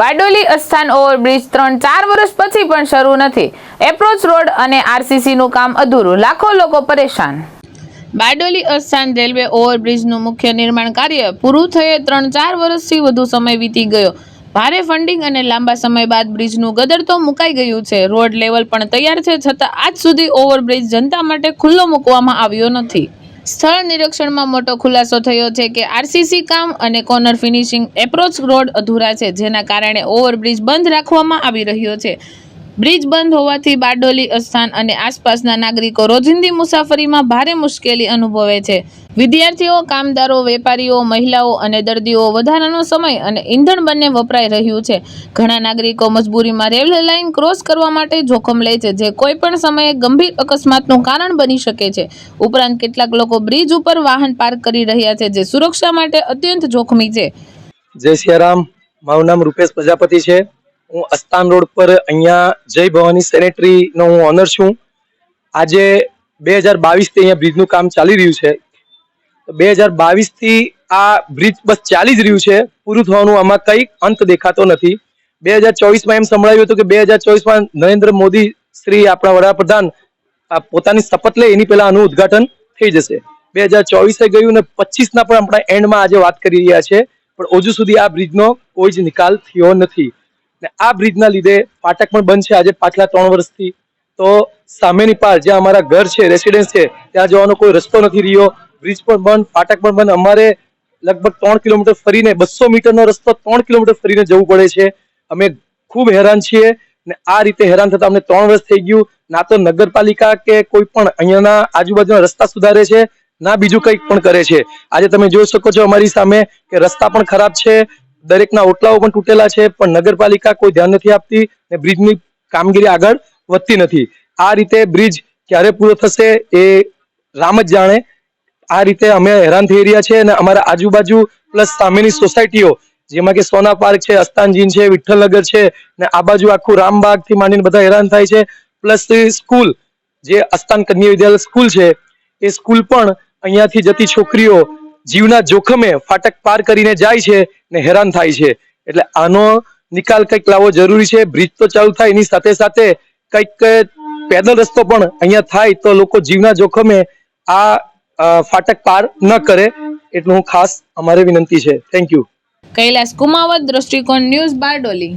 Bardoli અસ્થાન overbridge ત્રણ ચાર વર્ષ પછી પણ શરૂ નથી. એપ્રોચ રોડ અને આરસીસી નું કામ અધૂરું. લાખો લોકો પરેશાન. બારડોલી અસ્થાન રેલવે ઓવરબ્રિજનું મુખ્ય નિર્માણ કાર્ય પૂરું થયે ત્રણ ચાર વર્ષથી વધુ સમય વીતી ગયો. ભારે ફંડિંગ અને લાંબા સમય બાદ બ્રિજનું ગદર તો મુકાઈ ગયું છે. રોડ લેવલ પણ તૈયાર છે, છતાં આજ સુધી ઓવરબ્રિજ જનતા માટે ખુલ્લો મૂકવામાં આવ્યો નથી. સ્થળ નિરીક્ષણમાં મોટો ખુલાસો થયો છે કે આરસીસી કામ અને કોર્નર ફિનિશિંગ એપ્રોચ રોડ અધૂરા છે, જેના કારણે ઓવરબ્રિજ બંધ રાખવામાં આવી રહ્યો છે. બ્રિજ બંધ હોવાથી બારડોલી અસ્થાન અને આસપાસના નાગરિકો રોજિંદી મુસાફરીમાં ભારે મુશ્કેલી અનુભવે છે. વિદ્યાર્થીઓ, કામદારો, વેપારીઓ, મહિલાઓ અને દર્દીઓ વધારાનો સમય અને ઈંધણ બંને વપરાઈ રહ્યું છે. ઘણા નાગરિકો મજબૂરીમાં રેલવે લાઇન ક્રોસ કરવા માટે જોખમ લે છે, જે કોઈ પણ સમયે ગંભીર અકસ્માતનું કારણ બની શકે છે. ઉપરાંત કેટલાક લોકો બ્રિજ ઉપર વાહન પાર્ક કરી રહ્યા છે, જે સુરક્ષા માટે અત્યંત જોખમી છે. જય સિયારામ, મારું નામ રૂપેશ પ્રજાપતિ છે. હું અસ્તાન રોડ પર અહીંયા જય ભવાની સેનેટરી નો હું ઓનર છું. આજે બે હજાર બાવીસથી અહીંયા બ્રિજનું કામ ચાલી રહ્યું છે. બે હજાર બાવીસથી આ બ્રિજ બસ ચાલી જ રહ્યું છે. પૂરું થવાનું આમાં કંઈ અંત દેખાતો નથી. બે હજાર ચોવીસમાં એમ સંભળાયું હતું કે બે હજાર ચોવીસમાં નરેન્દ્ર મોદી શ્રી આપણા વડાપ્રધાન પોતાની શપથ લે, એની પહેલા આનું ઉદ્ઘાટન થઈ જશે. બે હજાર ચોવીસે ગયું ને પચીસના પણ આપણા એન્ડમાં આજે વાત કરી રહ્યા છે. પણ હજુ સુધી આ બ્રિજનો કોઈ જ નિકાલ થયો નથી. ને આ બ્રિજના લીધે ફાટક પણ બંધ છે આજે પાછલા ત્રણ વર્ષથી. તો સામેની પાર જ્યાં અમારા ઘર છે, રેસિડેન્સ છે, ત્યાં જવાનો કોઈ રસ્તો નથી રહ્યો. બ્રિજ પણ બંધ, ફાટક પણ બંધ. અમારે લગભગ ત્રણ કિલોમીટર ફરીને, બસો મીટરનો રસ્તો ત્રણ કિલોમીટર ફરીને જવું પડે છે. અમે ખૂબ હેરાન છીએ ને આ રીતે હેરાન થતા અમને ત્રણ વર્ષ થઈ ગયું. ના તો નગરપાલિકા કે કોઈ પણ અહીંયાના આજુબાજુના રસ્તા સુધારે છે, ના બીજું કંઈક પણ કરે છે. આજે તમે જોઈ શકો છો અમારી સામે કે રસ્તા પણ ખરાબ છે, દરેકના ઓટલાઓ પણ તૂટેલા છે, પણ નગરપાલિકા કોઈ ધ્યાન નથી આપતી ને બ્રિજની કામગીરી આગળ વધતી નથી. આ રીતે બ્રિજ ક્યારે પૂરો થશે એ રામ જ જાણે. આ રીતે અમે હેરાન થઈ રહ્યા છે અને અમારા આજુબાજુ પ્લસ સામેની સોસાયટીઓ, જેમાં કે સોના પાર્ક છે અસ્તાનજીન છે, વિઠ્ઠલનગર છે ને આ બાજુ આખું રામબાગથી માંડીને બધા હેરાન થાય છે. પ્લસ સ્કૂલ, જે અસ્તાન કન્યા વિદ્યાલય સ્કૂલ છે, એ સ્કૂલ પણ અહીંયાથી જતી છોકરીઓ જીવના જોખમે ફાટક પાર કરીને જાય છે ને હેરાન થાય છે. એટલે આનો નિકાલ કંઈક લાવવો જરૂરી છે. બ્રિજ તો ચાલુ થાય, એની સાથે સાથે કંઈક પેદલ રસ્તો પણ અહીંયા થાય તો લોકો જીવના જોખમે આ ફાટક પાર ન કરે એટલું ખાસ અમારે વિનંતી છે. થેન્ક યુ કૈલાસ કુમાવત, દ્રષ્ટિકોણ ન્યૂઝ બારડોલી.